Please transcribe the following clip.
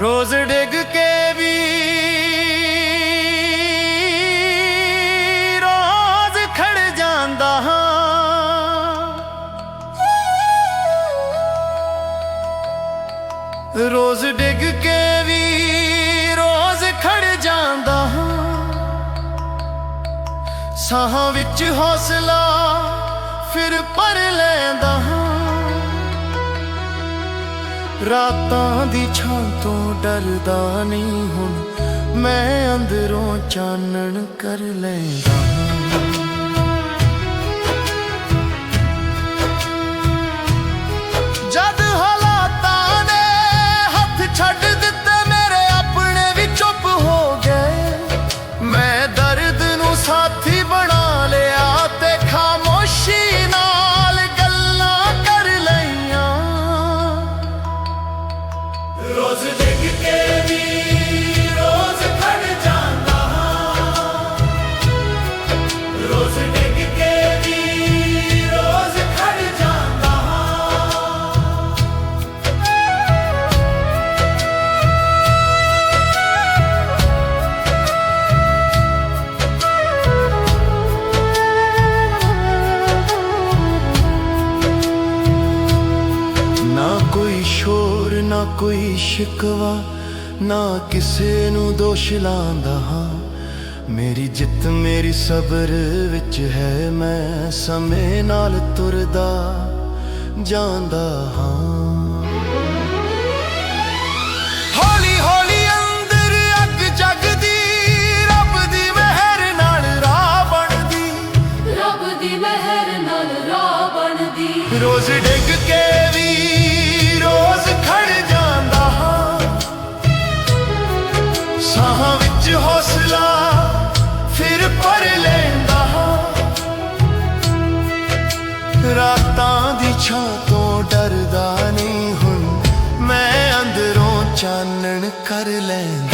ਰੋਜ਼ ਡਿੱਗ ਕੇ ਵੀ ਰੋਜ਼ ਖੜ ਜਾਂਦਾ ਹਾਂ। ਰੋਜ਼ ਡਿੱਗ ਕੇ ਵੀ ਰੋਜ਼ ਖੜ ਜਾਂਦਾ ਹਾਂ। ਸਾਹਾਂ ਵਿੱਚ ਹੌਸਲਾ ਫਿਰ ਭਰ ਲੈਂਦਾ ਹਾਂ। ਰਾਤਾਂ ਦੀ ਛਾਂ ਤੋਂ ਡਰਦਾ ਨਹੀਂ ਹੁਣ ਮੈਂ ਅੰਦਰੋਂ ਚਾਨਣ ਕਰ ਲੈਂਦਾ ਕੋਈ ਸ਼ੋਰ ਨਾ ਕੋਈ ਸ਼ਿਕਵਾ ਨਾ ਕਿਸੇ ਨੂੰ ਦੋਸ਼ ਲਾਂਦਾ ਹਾਂ। ਮੇਰੀ ਜਿੱਤ ਮੇਰੀ ਸਬਰ ਵਿੱਚ ਹੈ ਮੈਂ ਸਮੇਂ ਨਾਲ ਤੁਰਦਾ ਜਾਂਦਾ ਹਾਂ। ਹੌਲੀ ਹੌਲੀ ਅੰਦਰ ਰਾਤਾਂ ਦੀ ਛਾਂ ਤੋਂ ਡਰਦਾ ਨਹੀਂ ਹੁਣ। ਮੈਂ ਅੰਦਰੋਂ ਚਾਨਣ ਕਰ ਲੈਂਦਾ।